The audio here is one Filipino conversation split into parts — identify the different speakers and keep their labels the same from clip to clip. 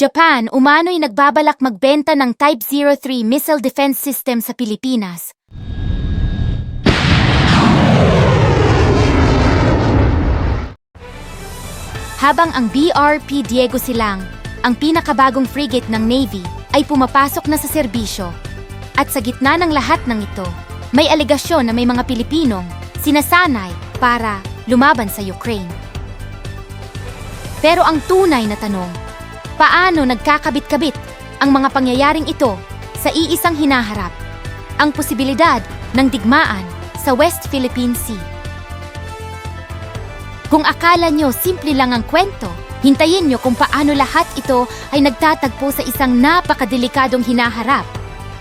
Speaker 1: Japan umano'y nagbabalak magbenta ng Type 03 missile defense system sa Pilipinas. Habang ang BRP Diego Silang, ang pinakabagong frigate ng Navy, ay pumapasok na sa serbisyo. At sa gitna ng lahat ng ito, may alegasyon na may mga Pilipinong sinasanay para lumaban sa Ukraine. Pero ang tunay na tanong, paano nagkakabit-kabit ang mga pangyayaring ito sa iisang hinaharap? Ang posibilidad ng digmaan sa West Philippine Sea. Kung akala nyo simple lang ang kwento, hintayin nyo kung paano lahat ito ay nagtatagpo sa isang napakadelikadong hinaharap.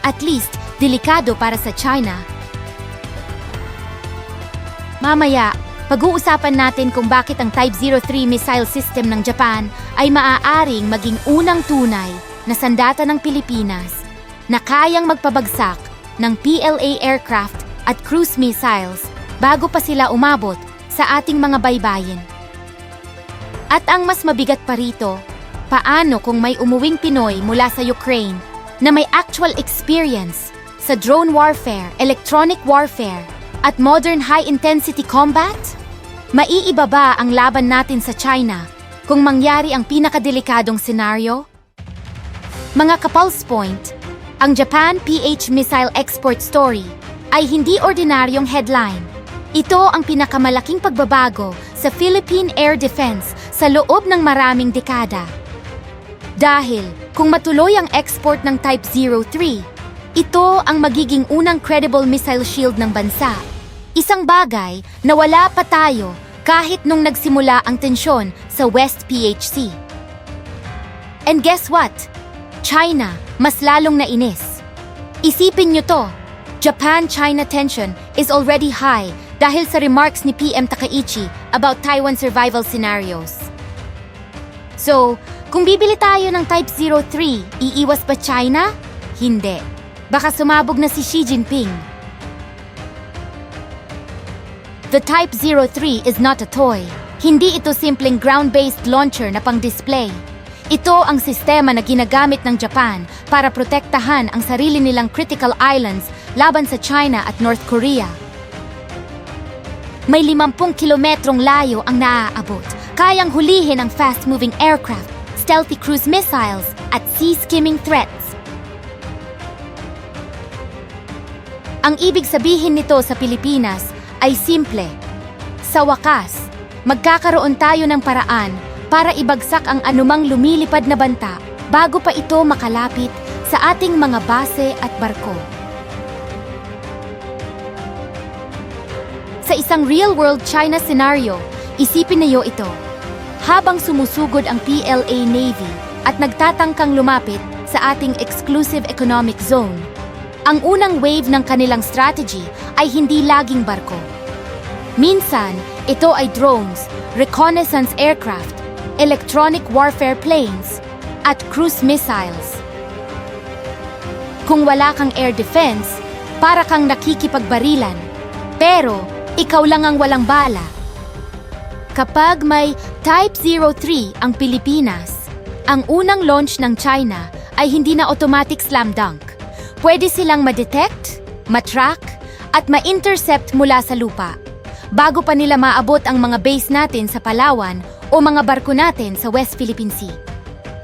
Speaker 1: At least, delikado para sa China. Mamaya, pag-uusapan natin kung bakit ang Type 03 missile system ng Japan ay maaaring maging unang tunay na sandata ng Pilipinas na kayang magpabagsak ng PLA aircraft at cruise missiles bago pa sila umabot sa ating mga baybayin. At ang mas mabigat pa rito, paano kung may umuwing Pinoy mula sa Ukraine na may actual experience sa drone warfare, electronic warfare, at modern high-intensity combat? Maiiba ba ang laban natin sa China kung mangyari ang pinakadelikadong senaryo? Mga kapulse point, ang Japan PH Missile Export Story ay hindi ordinaryong headline. Ito ang pinakamalaking pagbabago sa Philippine Air Defense sa loob ng maraming dekada. Dahil kung matuloy ang export ng Type 03, ito ang magiging unang credible missile shield ng bansa. Isang bagay na wala pa tayo kahit nung nagsimula ang tensyon sa West PHC. And guess what? China mas lalong nainis. Isipin nyo to, Japan-China tension is already high dahil sa remarks ni PM Takaichi about Taiwan survival scenarios. So, kung bibili tayo ng Type 03, iiwas ba China? Hindi. Baka sumabog na si Xi Jinping. The Type 03 is not a toy. Hindi ito simpleng ground-based launcher na pang-display. Ito ang sistema na ginagamit ng Japan para protektahan ang sarili nilang critical islands laban sa China at North Korea. May 50 kilometrong layo ang naaabot. Kayang hulihin ang fast-moving aircraft, stealthy cruise missiles, at sea-skimming threats. Ang ibig sabihin nito sa Pilipinas ay simple. Sa wakas, magkakaroon tayo ng paraan para ibagsak ang anumang lumilipad na banta bago pa ito makalapit sa ating mga base at barko. Sa isang real-world China scenario, isipin niyo ito. Habang sumusugod ang PLA Navy at nagtatangkang lumapit sa ating exclusive economic zone, ang unang wave ng kanilang strategy ay hindi laging barko. Minsan, ito ay drones, reconnaissance aircraft, electronic warfare planes, at cruise missiles. Kung wala kang air defense, para kang nakikipagbarilan. Pero, ikaw lang ang walang bala. Kapag may Type 03 ang Pilipinas, ang unang launch ng China ay hindi na automatic slam dunk. Pwede silang ma-detect, ma-track, at ma-intercept mula sa lupa. Bago pa nila maabot ang mga base natin sa Palawan o mga barko natin sa West Philippine Sea.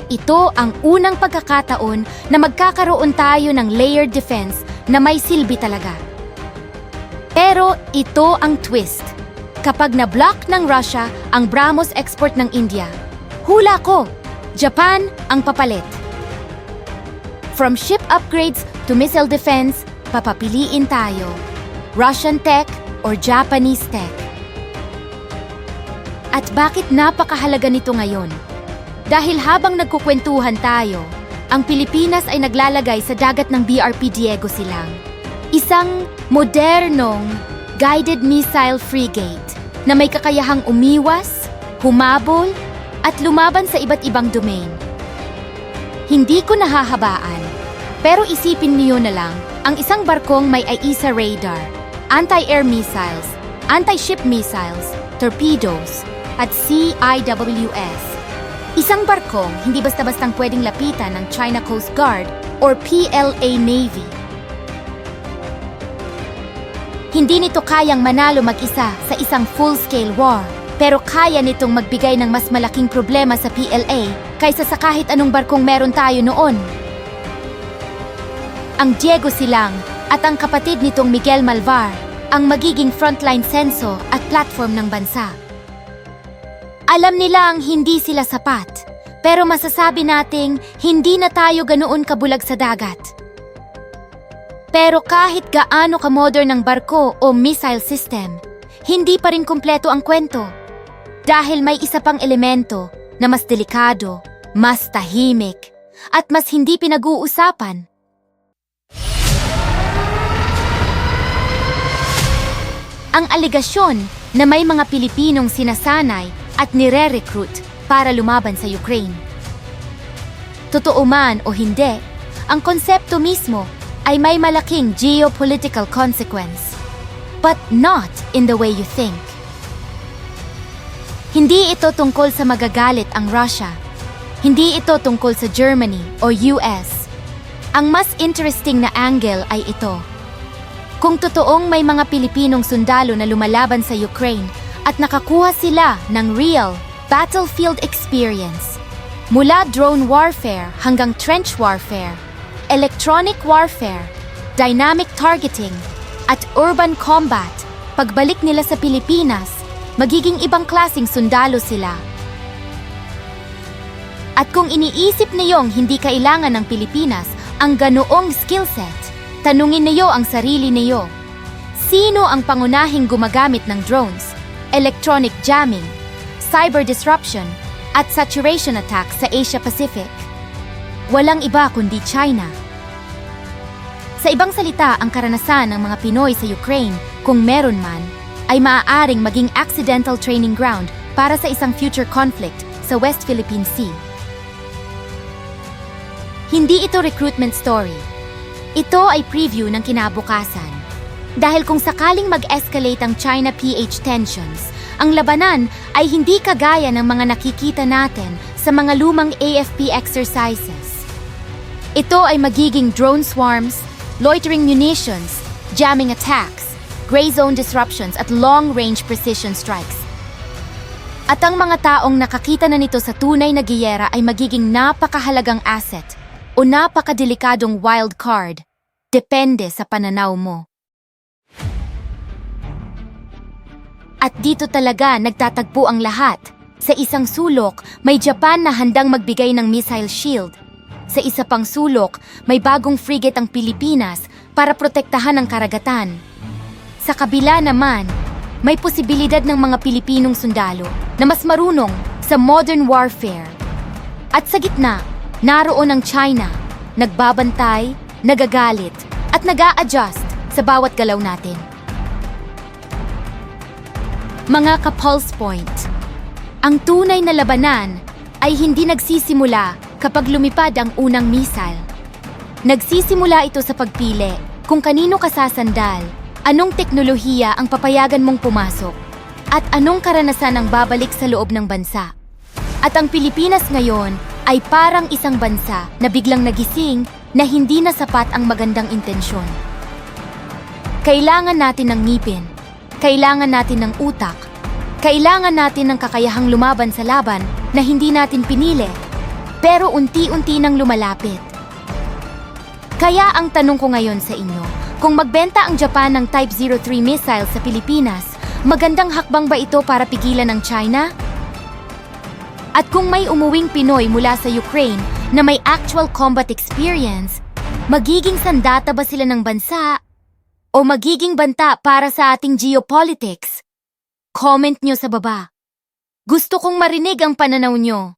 Speaker 1: Ito ang unang pagkakataon na magkakaroon tayo ng layered defense na may silbi talaga. Pero ito ang twist. Kapag na-block ng Russia ang BrahMos export ng India, hula ko, Japan ang papalit. From ship upgrades to missile defense, papapiliin tayo. Russian tech or Japanese tech. At bakit napakahalaga nito ngayon? Dahil habang nagkukwentuhan tayo, ang Pilipinas ay naglalagay sa dagat ng BRP Diego Silang. Isang modernong guided missile frigate na may kakayahang umiwas, humabol, at lumaban sa iba't ibang domain. Hindi ko nahahabaan, pero isipin niyo na lang ang isang barkong may AISA radar, anti-air missiles, anti-ship missiles, torpedoes, at CIWS. Isang barkong hindi basta-bastang pwedeng lapitan ng China Coast Guard or PLA Navy. Hindi nito kayang manalo mag-isa sa isang full-scale war, pero kaya nitong magbigay ng mas malaking problema sa PLA kaysa sa kahit anong barkong meron tayo noon. Ang Diego Silang at ang kapatid nitong Miguel Malvar ang magiging frontline senso at platform ng bansa. Alam nilang hindi sila sapat, pero masasabi nating hindi na tayo ganoon kabulag sa dagat. Pero kahit gaano ka-modern ng barko o missile system, hindi pa rin kumpleto ang kwento. Dahil may isa pang elemento na mas delikado, mas tahimik, at mas hindi pinag-uusapan. Ang aligasyon na may mga Pilipinong sinasanay at nire-recruit para lumaban sa Ukraine. Totoo man o hindi, ang konsepto mismo ay may malaking geopolitical consequence. But not in the way you think. Hindi ito tungkol sa magagalit ang Russia. Hindi ito tungkol sa Germany o US. Ang mas interesting na angle ay ito. Kung totoong may mga Pilipinong sundalo na lumalaban sa Ukraine at nakakuha sila ng real battlefield experience, mula drone warfare hanggang trench warfare, electronic warfare, dynamic targeting, at urban combat, pagbalik nila sa Pilipinas, magiging ibang klasing sundalo sila. At kung iniisip niyong hindi kailangan ng Pilipinas ang ganoong skill set, tanungin niyo ang sarili niyo. Sino ang pangunahing gumagamit ng drones, electronic jamming, cyber disruption, at saturation attacks sa Asia Pacific? Walang iba kundi China. Sa ibang salita, ang karanasan ng mga Pinoy sa Ukraine, kung meron man, ay maaaring maging accidental training ground para sa isang future conflict sa West Philippine Sea. Hindi ito recruitment story. Ito ay preview ng kinabukasan. Dahil kung sakaling mag-escalate ang China-PH tensions, ang labanan ay hindi kagaya ng mga nakikita natin sa mga lumang AFP exercises. Ito ay magiging drone swarms, loitering munitions, jamming attacks, gray zone disruptions at long-range precision strikes. At ang mga taong nakakita na nito sa tunay na giyera ay magiging napakahalagang asset o napakadelikadong wild card. Depende sa pananaw mo. At dito talaga nagtatagpo ang lahat. Sa isang sulok, may Japan na handang magbigay ng missile shield. Sa isa pang sulok, may bagong frigate ang Pilipinas para protektahan ang karagatan. Sa kabila naman, may posibilidad ng mga Pilipinong sundalo na mas marunong sa modern warfare. At sa gitna, naroon ang China, nagbabantay, nagagalit, at nag adjust sa bawat galaw natin. Mga ka-pulse point, ang tunay na labanan ay hindi nagsisimula kapag lumipad ang unang missile. Nagsisimula ito sa pagpili kung kanino ka sasandal, anong teknolohiya ang papayagan mong pumasok, at anong karanasan ang babalik sa loob ng bansa. At ang Pilipinas ngayon ay parang isang bansa na biglang nagising na hindi na sapat ang magandang intensyon. Kailangan natin ng ngipin, kailangan natin ng utak, kailangan natin ng kakayahang lumaban sa laban na hindi natin pinili, pero unti-unti nang lumalapit. Kaya ang tanong ko ngayon sa inyo, kung magbenta ang Japan ng Type 03 missile sa Pilipinas, magandang hakbang ba ito para pigilan ng China? At kung may umuwing Pinoy mula sa Ukraine na may actual combat experience, magiging sandata ba sila ng bansa? O magiging banta para sa ating geopolitics? Comment nyo sa baba. Gusto kong marinig ang pananaw nyo.